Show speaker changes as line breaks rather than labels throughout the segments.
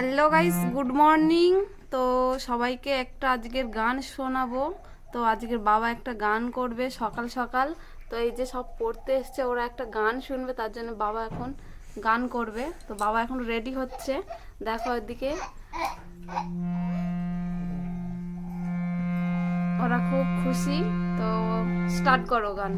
Hello guys good morning. তো সবাইকে একটা আজকের গান শোনাবো। তো আজকের বাবা একটা গান করবে সকাল সকাল। তো এই যে সব পড়তে এসছে ওরা একটা গান শুনবে তার জন্য বাবা এখন গান করবে। তো বাবা এখন রেডি হচ্ছে। দেখো এদিকে ওরা খুব খুশি। তো স্টার্ট করো গান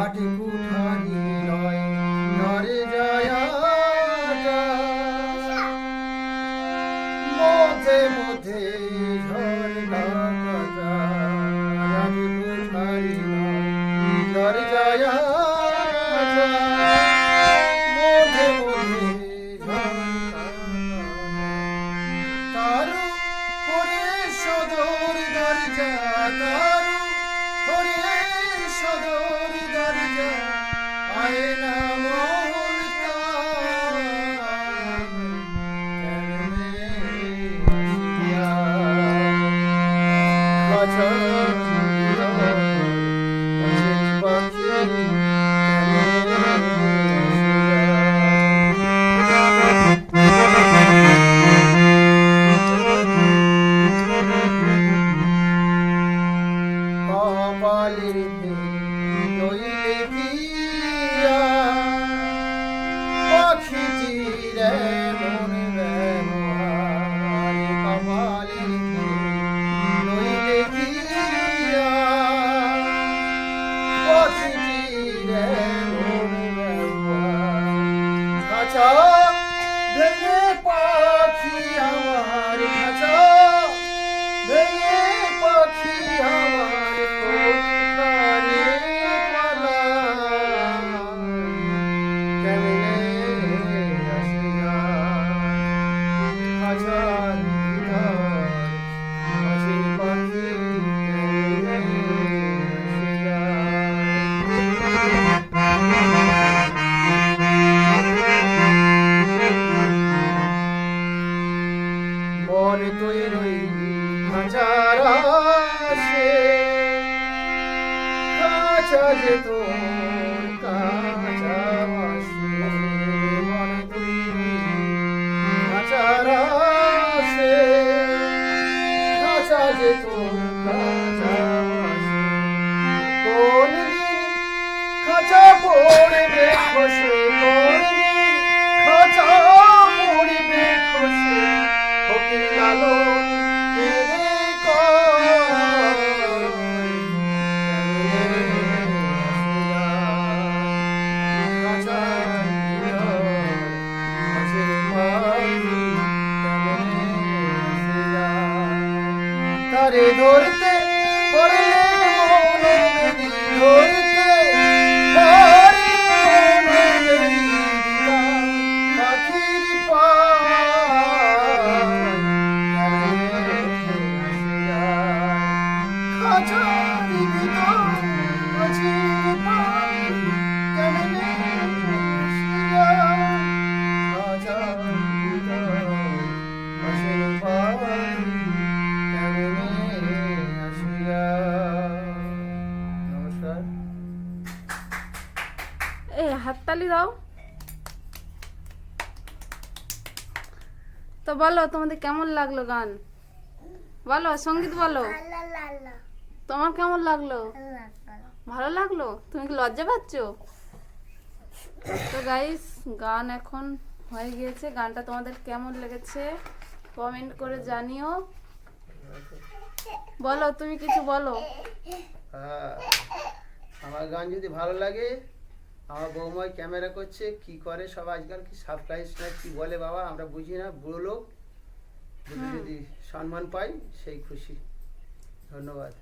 আটি কুঠারি নয়, নরে যায়াটা মধ্যে মধ্যে কাটা আটি কুঠারি নয়, নরে যায়াটা মধ্যে মধ্যে দরজা আয়না Hallelujah. মন তুই রই খাঁচার আসে খাঁচা যে তোর খাঁচা যে তারে ধরতে পড়লে মন ধরতে পড়লে
দাও। তো বলো, তোমাদের কেমন লাগল গান? বলো, সংগীত বলো। তোমার কেমন লাগল? ভালো লাগল? তুমি কি লজ্জা পাচ্ছ? তো গাইস গান এখন হয়ে গিয়েছে। গানটা তোমাদের কেমন লেগেছে কমেন্ট করে জানিও। বলো, তুমি কিছু বলো।
হ্যাঁ আমার গান যদি ভালো লাগে আমার বৌমাই ক্যামেরা করছে কি করে সব আজকাল কি সারপ্রাইজ না কি বলে বাবা আমরা বুঝি না বুড়ো লোক। যদি যদি সম্মান পাই সেই খুশি। ধন্যবাদ।